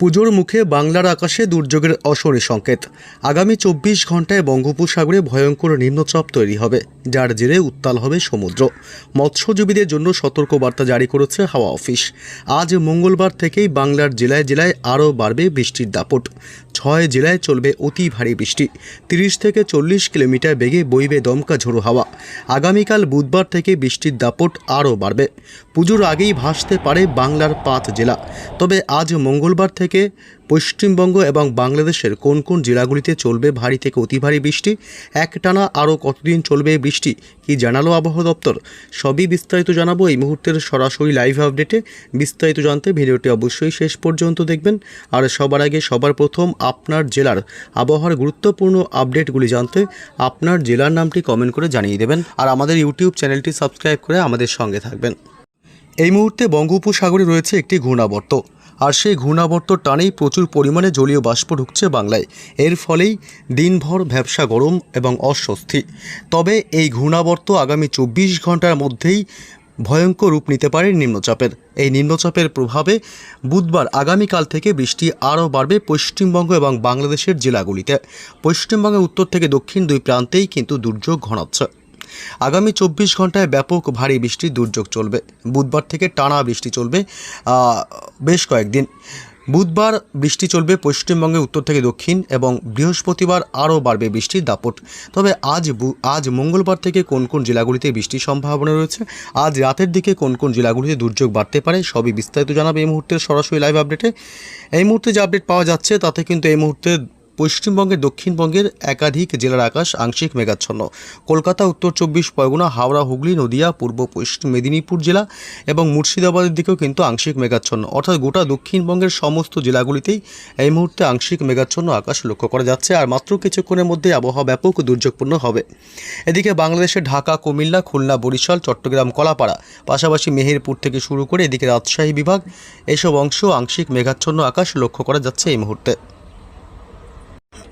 পুজোর মুখে বাংলার আকাশে দুর্যোগের অসরে সংকেত। আগামী চব্বিশ ঘন্টায় বঙ্গোপসাগরে ভয়ঙ্কর নিম্নচাপ তৈরি হবে, যার জেরে উত্তাল হবে সমুদ্র। মৎস্যজীবীদের জন্য সতর্কবার্তা জারি করেছে হাওয়া অফিস। আজ মঙ্গলবার থেকেই বাংলার জেলায় জেলায় আরও বাড়বে বৃষ্টির দাপট। ছয় জেলায় চলবে অতি ভারী বৃষ্টি। তিরিশ থেকে চল্লিশ কিলোমিটার বেগে বইবে দমকা ঝোড়ো হাওয়া। আগামীকাল বুধবার থেকে বৃষ্টির দাপট আরও বাড়বে। পুজোর আগেই ভাসতে পারে বাংলার পাঁচ জেলা। তবে আজ মঙ্গলবার থেকে পশ্চিমবঙ্গ এবং বাংলাদেশের কোন কোন জেলাগুলিতে চলবে ভারী থেকে অতি ভারী বৃষ্টি, একটানা আরও কতদিন চলবে বৃষ্টি, কি জানালো আবহাওয়া দপ্তর? সবই বিস্তারিত জানাব এই মুহূর্তের সরাসরি লাইভ আপডেটে। বিস্তারিত জানতে ভিডিওটি অবশ্যই শেষ পর্যন্ত দেখবেন। আর সবার আগে সবার প্রথম আপনার জেলার আবহাওয়ার গুরুত্বপূর্ণ আপডেটগুলি জানতে আপনার জেলার নামটি কমেন্ট করে জানিয়ে দেবেন আর আমাদের ইউটিউব চ্যানেলটি সাবস্ক্রাইব করে আমাদের সঙ্গে থাকবেন। এই মুহূর্তে বঙ্গোপসাগরে রয়েছে একটি ঘূর্ণাবর্ত আর সেই ঘূর্ণাবর্ত টানেই প্রচুর পরিমাণে জলীয় বাষ্প ঢুকছে বাংলায়। এর ফলেই দিনভর ভ্যাবসা গরম এবং অস্বস্তি। তবে এই ঘূর্ণাবর্ত আগামী চব্বিশ ঘণ্টার মধ্যেই ভয়ঙ্কর রূপ নিতে পারে নিম্নচাপের। এই নিম্নচাপের প্রভাবে বুধবার আগামীকাল থেকে বৃষ্টি আরও বাড়বে পশ্চিমবঙ্গ এবং বাংলাদেশের জেলাগুলিতে। পশ্চিমবঙ্গের উত্তর থেকে দক্ষিণ দুই প্রান্তেই কিন্তু দুর্যোগ ঘনাচ্ছে আগামী চব্বিশ ঘন্টায় ব্যাপক ভারী বৃষ্টির দুর্যোগ চলবে। বুধবার থেকে টানা বৃষ্টি চলবে বেশ কয়েকদিন। বুধবার বৃষ্টি চলবে পশ্চিমবঙ্গের উত্তর থেকে দক্ষিণ এবং বৃহস্পতিবার আরও বাড়বে বৃষ্টির দাপট। তবে আজ আজ মঙ্গলবার থেকে কোন কোন জেলাগুলিতে বৃষ্টির সম্ভাবনা রয়েছে? আজ রাতের দিকে কোন কোন জেলাগুলিতে দুর্যোগ বাড়তে পারে? সবই বিস্তারিত জানাবে এই মুহূর্তের সরাসরি লাইভ আপডেটে এই মুহূর্তে যে আপডেট পাওয়া যাচ্ছে, তাতে কিন্তু এই মুহূর্তে পশ্চিমবঙ্গের দক্ষিণবঙ্গের একাধিক জেলার আকাশ আংশিক মেঘাচ্ছন্ন। কলকাতা, উত্তর চব্বিশ, পরগনা, হাওড়া, হুগলি, নদিয়া, পূর্ব পশ্চিম মেদিনীপুর জেলা এবং মুর্শিদাবাদের দিকেও কিন্তু আংশিক মেঘাচ্ছন্ন। অর্থাৎ গোটা দক্ষিণবঙ্গের সমস্ত জেলাগুলিতেই এই মুহূর্তে আংশিক মেঘাচ্ছন্ন আকাশ লক্ষ্য করা যাচ্ছে আর মাত্র কিছুক্ষণের মধ্যে আবহাওয়া ব্যাপক দুর্যোগপূর্ণ হবে। এদিকে বাংলাদেশের ঢাকা, কুমিল্লা, খুলনা, বরিশাল, চট্টগ্রাম, কলাপাড়া পাশাপাশি মেহেরপুর থেকে শুরু করে এদিকে রাজশাহী বিভাগ এসব অংশ আংশিক মেঘাচ্ছন্ন আকাশ লক্ষ্য করা যাচ্ছে এই মুহূর্তে।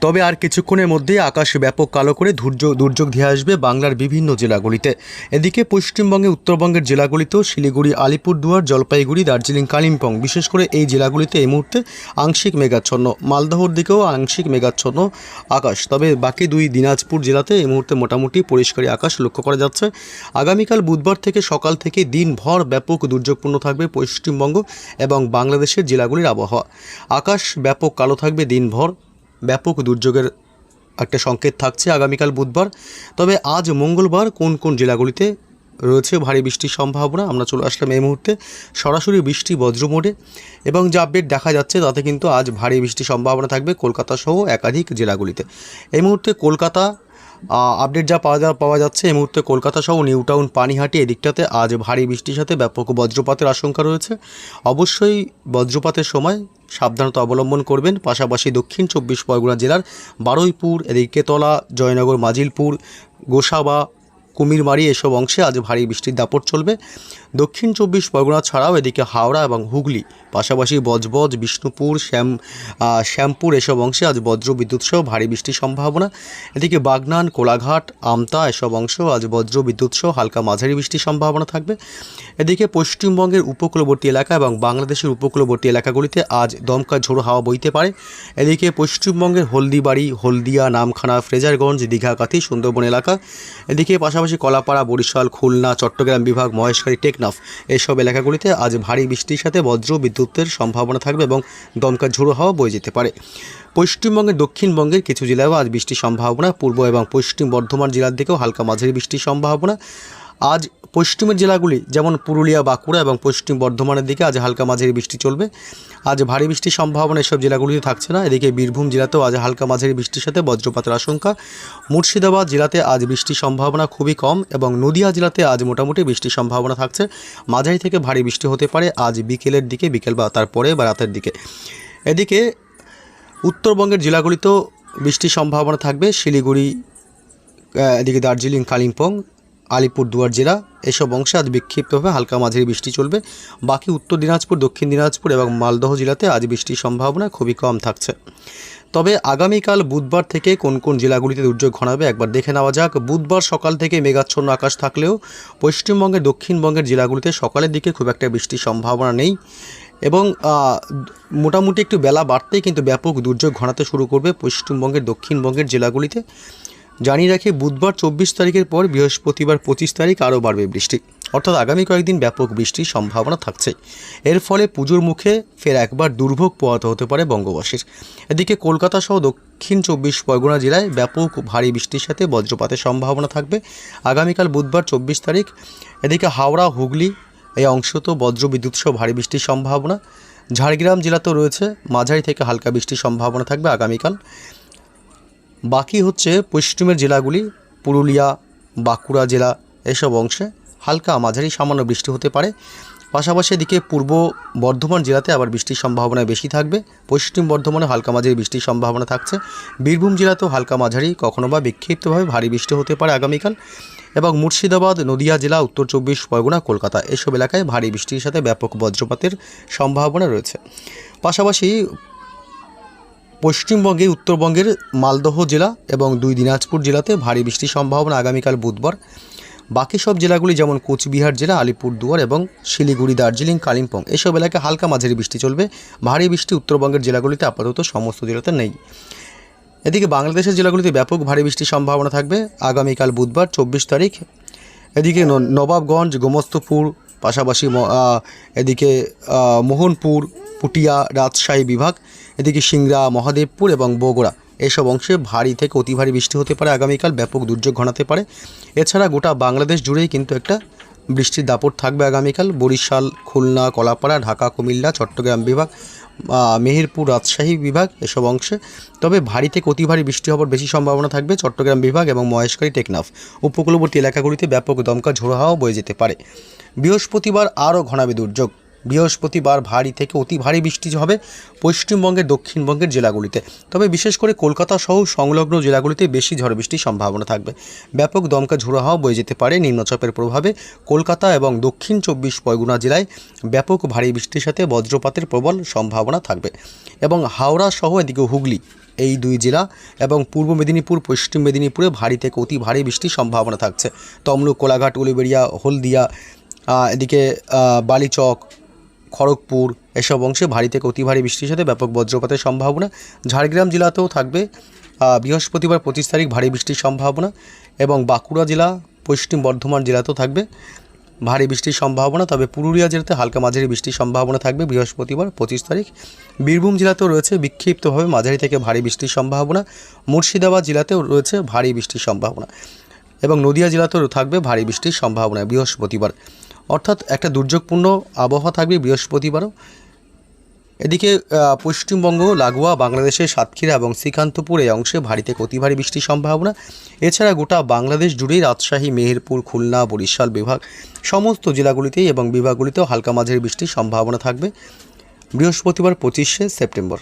তবে আর কিছুক্ষণের মধ্যেই আকাশ ব্যাপক কালো করে দুর্যোগ দুর্যোগ ধেয়ে আসবে বাংলার বিভিন্ন জেলাগুলিতে। এদিকে পশ্চিমবঙ্গে, উত্তরবঙ্গের জেলাগুলিতেও শিলিগুড়ি, আলিপুরদুয়ার, জলপাইগুড়ি, দার্জিলিং, কালিম্পং, বিশেষ করে এই জেলাগুলিতে এই মুহূর্তে আংশিক মেঘাচ্ছন্ন। মালদহর দিকেও আংশিক মেঘাচ্ছন্ন আকাশ। তবে বাকি দুই দিনাজপুর জেলাতে এই মুহূর্তে মোটামুটি পরিষ্কারই আকাশ লক্ষ্য করা যাচ্ছে। আগামীকাল বুধবার থেকে সকাল থেকে দিনভর ব্যাপক দুর্যোগপূর্ণ থাকবে পশ্চিমবঙ্গ এবং বাংলাদেশের জেলাগুলির আবহাওয়া। আকাশ ব্যাপক কালো থাকবে দিনভর। ব্যাপক দুর্যোগের একটা সংকেত থাকছে আগামীকাল বুধবার। তবে আজ মঙ্গলবার কোন কোন জেলাগুলিতে রয়েছে ভারী বৃষ্টির সম্ভাবনা? আমরা চলে আসলাম এই মুহূর্তে সরাসরি বৃষ্টি বজ্র মোডে এবং যে আপডেট দেখা যাচ্ছে তাতে কিন্তু আজ ভারী বৃষ্টির সম্ভাবনা থাকবে কলকাতা সহ একাধিক জেলাগুলিতে। এই মুহূর্তে কলকাতা আপডেট যা পাওয়া পাওয়া যাচ্ছে, এই মুহূর্তে কলকাতা সহ নিউ টাউন পানিহাটি এদিকটাতে আজ ভারী বৃষ্টির সাথে ব্যাপক বজ্রপাতের আশঙ্কা রয়েছে। অবশ্যই বজ্রপাতের সময় সাবধানতা অবলম্বন করবেন। পাশাপাশি দক্ষিণ চব্বিশ পরগনা জেলার বারুইপুর, এদিকে তলা জয়নগর, মাজিলপুর, গোসাবা, কুমিরমারি এসব অংশে আজ ভারী বৃষ্টির দাপট চলবে। দক্ষিণ চব্বিশ পরগনা ছাড়াও এদিকে হাওড়া এবং হুগলি, পাশাপাশি বজবজ, বিষ্ণুপুর, শ্যাম শ্যামপুর এসব অংশে আজ বজ্র বিদ্যুৎ সহ ভারী বৃষ্টির সম্ভাবনা। এদিকে বাগনান, কোলাঘাট, আমতা এসব অংশ আজ বজ্র বিদ্যুৎ সহ হালকা মাঝারি বৃষ্টির সম্ভাবনা থাকবে। এদিকে পশ্চিমবঙ্গের উপকূলবর্তী এলাকা এবং বাংলাদেশের উপকূলবর্তী এলাকাগুলিতে আজ দমকা ঝোড়ো হাওয়া বইতে পারে। এদিকে পশ্চিমবঙ্গের হলদিবাড়ি, হলদিয়া, নামখানা, ফ্রেজারগঞ্জ দীঘাকাথি সুন্দরবন এলাকা। এদিকে পাশাপাশি কলাপাড়া, বরিশাল, খুলনা, চট্টগ্রাম বিভাগ, মহেশখালী টেকনাফ। এসব এলাকাগুলিতে আজ ভারী বৃষ্টির সাথে বজ্র বিদ্যুতের সম্ভাবনা থাকবে এবং দমকা ঝোড়ো হাওয়া বয়ে যেতে পারে। পশ্চিমবঙ্গের দক্ষিণবঙ্গের কিছু জেলায়ও আজ বৃষ্টির সম্ভাবনা, পূর্ব এবং পশ্চিম বর্ধমান জেলার দিকেও হালকা মাঝারি বৃষ্টির সম্ভাবনা। আজ পশ্চিমের জেলাগুলি, যেমন পুরুলিয়া, বাঁকুড়া এবং পশ্চিম বর্ধমানের দিকে আজ হালকা মাঝারি বৃষ্টি চলবে। আজ ভারী বৃষ্টির সম্ভাবনা এসব জেলাগুলিতে থাকছে না। এদিকে বীরভূম জেলাতেও আজ হালকা মাঝারি বৃষ্টির সাথে বজ্রপাতের আশঙ্কা। মুর্শিদাবাদ জেলাতে আজ বৃষ্টির সম্ভাবনা খুবই কম এবং নদিয়া জেলাতে আজ মোটামুটি বৃষ্টির সম্ভাবনা থাকছে। মাঝারি থেকে ভারী বৃষ্টি হতে পারে আজ বিকেলের দিকে, বিকেল বা তারপরে বা রাতের দিকে। এদিকে উত্তরবঙ্গের জেলাগুলিতেও বৃষ্টির সম্ভাবনা থাকবে। শিলিগুড়ি এদিকে দার্জিলিং, কালিম্পং আলিপুরদুয়ার জেলা, এসব অংশে আজ বিক্ষিপ্তভাবে হালকা মাঝারি বৃষ্টি চলবে। বাকি উত্তর দিনাজপুর, দক্ষিণ দিনাজপুর এবং মালদহ জেলাতে আজ বৃষ্টির সম্ভাবনা খুবই কম থাকছে। তবে আগামীকাল বুধবার থেকে কোন কোন জেলাগুলিতে দুর্যোগ ঘনাবে একবার দেখে নেওয়া যাক। বুধবার সকাল থেকে মেঘাচ্ছন্ন আকাশ থাকলেও পশ্চিমবঙ্গের দক্ষিণবঙ্গের জেলাগুলিতে সকালের দিকে খুব একটা বৃষ্টির সম্ভাবনা নেই এবং মোটামুটি একটু বেলা বাড়তেই কিন্তু ব্যাপক দুর্যোগ ঘনাতে শুরু করবে পশ্চিমবঙ্গের, দক্ষিণবঙ্গের জেলাগুলিতে। জানিয়ে রাখি, বুধবার চব্বিশ তারিখের পর বৃহস্পতিবার পঁচিশ তারিখ আরও বাড়বে বৃষ্টি। অর্থাৎ আগামী কয়েকদিন ব্যাপক বৃষ্টির সম্ভাবনা থাকছে। এর ফলে পুজোর মুখে ফের একবার দুর্ভোগ পোহাতে হতে পারে বঙ্গবাসীর। এদিকে কলকাতা সহ দক্ষিণ চব্বিশ পরগনা জেলায় ব্যাপক ভারী বৃষ্টির সাথে বজ্রপাতের সম্ভাবনা থাকবে। আগামীকাল বুধবার চব্বিশ তারিখ, এদিকে হাওড়া, হুগলি এই অংশ তো বজ্র বিদ্যুৎ সহ ভারী বৃষ্টির সম্ভাবনা। ঝাড়গ্রাম জেলাতেও রয়েছে, মাঝারি থেকে হালকা বৃষ্টির সম্ভাবনা থাকবে আগামীকাল। বাকি হচ্ছে পশ্চিমের জেলাগুলি, পুরুলিয়া, বাঁকুড়া জেলা, এসব অংশে হালকা মাঝারি সামান্য বৃষ্টি হতে পারে। পাশাপাশি এদিকে পূর্ব বর্ধমান জেলাতে আবার বৃষ্টির সম্ভাবনা বেশি থাকবে। পশ্চিম বর্ধমানে হালকা মাঝারি বৃষ্টির সম্ভাবনা থাকছে। বীরভূম জেলাতেও হালকা মাঝারি, কখনো বা বিক্ষিপ্তভাবে ভারী বৃষ্টি হতে পারে আগামীকাল। এবং মুর্শিদাবাদ, নদিয়া জেলা, উত্তর চব্বিশ, পরগনা, কলকাতা, এসব এলাকায় ভারী বৃষ্টির সাথে ব্যাপক বজ্রপাতের সম্ভাবনা রয়েছে। পাশাপাশি পশ্চিমবঙ্গে, উত্তরবঙ্গের মালদহ জেলা এবং দুই দিনাজপুর জেলাতে ভারী বৃষ্টির সম্ভাবনা আগামীকাল বুধবার। বাকি সব জেলাগুলি যেমন কোচবিহার জেলা, আলিপুরদুয়ার এবং শিলিগুড়ি, দার্জিলিং, কালিম্পং, এসব এলাকায় হালকা মাঝারি বৃষ্টি চলবে। ভারী বৃষ্টি উত্তরবঙ্গের জেলাগুলিতে আপাতত সমস্ত জেলাতে নেই। এদিকে বাংলাদেশের জেলাগুলিতে ব্যাপক ভারী বৃষ্টির সম্ভাবনা থাকবে আগামীকাল বুধবার, চব্বিশ তারিখ। এদিকে নবাবগঞ্জ, গোমস্তপুর, পাশাপাশি এদিকে মোহনপুর পুটিয়া রাজশাহী বিভাগ, এদিকে সিংড়া, মহাদেবপুর এবং বগুড়া। এসব অংশে ভারী থেকে অতি ভারী বৃষ্টি হতে পারে। আগামীকাল ব্যাপক দুর্যোগ ঘনাতে পারে। এছাড়া গোটা বাংলাদেশ জুড়েই কিন্তু একটা বৃষ্টির দাপট থাকবে আগামীকাল। বরিশাল, খুলনা, কলাপাড়া, ঢাকা, কুমিল্লা, চট্টগ্রাম বিভাগ মেহেরপুর, রাজশাহী বিভাগ এসব অংশে। তবে ভারী থেকে অতি ভারী বৃষ্টি হওয়ার বেশি সম্ভাবনা থাকবে চট্টগ্রাম বিভাগ এবং মহেশকারী টেকনাফ। উপকূলবর্তী এলাকাগুলিতে ব্যাপক দমকা ঝোড়ো হাওয়া বয়ে যেতে পারে। বৃহস্পতিবার আরও ঘনাবে দুর্যোগ। বৃহস্পতিবার ভারী থেকে অতি ভারী বৃষ্টি হবে পশ্চিমবঙ্গের দক্ষিণবঙ্গের জেলাগুলিতে। তবে বিশেষ করে কলকাতা সহ সংলগ্ন জেলাগুলিতে বেশি ঝড় বৃষ্টির সম্ভাবনা থাকবে। ব্যাপক দমকা ঝোড়ো হাওয়া বয়ে যেতে পারে নিম্নচাপের প্রভাবে। কলকাতা এবং দক্ষিণ চব্বিশ পরগনা জেলায় ব্যাপক ভারী বৃষ্টির সাথে বজ্রপাতের প্রবল সম্ভাবনা থাকবে এবং হাওড়া সহ এদিকে হুগলি এই দুই জেলা এবং পূর্ব মেদিনীপুর, পশ্চিম মেদিনীপুরে ভারী থেকে অতি ভারী বৃষ্টির সম্ভাবনা থাকছে। তমলুক, কোলাঘাট, উলিবেড়িয়া, হলদিয়া এদিকে বালিচক খড়গপুর। এসব অংশে ভারী থেকে অতি ভারী বৃষ্টির সাথে ব্যাপক বজ্রপাতের সম্ভাবনা। ঝাড়গ্রাম জেলাতেও থাকবে বৃহস্পতিবার পঁচিশ তারিখ ভারী বৃষ্টির সম্ভাবনা এবং বাঁকুড়া জেলা, পশ্চিম বর্ধমান জেলাতেও থাকবে ভারী বৃষ্টির সম্ভাবনা। তবে পুরুলিয়া জেলাতে হালকা মাঝারি বৃষ্টির সম্ভাবনা থাকবে বৃহস্পতিবার পঁচিশ তারিখ। বীরভূম জেলাতেও রয়েছে বিক্ষিপ্তভাবে মাঝারি থেকে ভারী বৃষ্টির সম্ভাবনা। মুর্শিদাবাদ জেলাতেও রয়েছে ভারী বৃষ্টির সম্ভাবনা এবং নদিয়া জেলাতেও থাকবে ভারী বৃষ্টির সম্ভাবনা বৃহস্পতিবার। অর্থাৎ একটা দুর্যোগপূর্ণ আবহাওয়া থাকবে বৃহস্পতিবারও। এদিকে পশ্চিমবঙ্গ, লাগোয়া, বাংলাদেশের সাতক্ষীরা এবং শ্রীকান্তপুর এই অংশে ভারীতে অতি ভারী বৃষ্টির সম্ভাবনা। এছাড়া গোটা বাংলাদেশ জুড়েই রাজশাহী, মেহেরপুর, খুলনা, বরিশাল বিভাগ সমস্ত জেলাগুলিতেই এবং বিভাগগুলিতেও হালকা মাঝারি বৃষ্টির সম্ভাবনা থাকবে। বৃহস্পতিবার পঁচিশে সেপ্টেম্বর।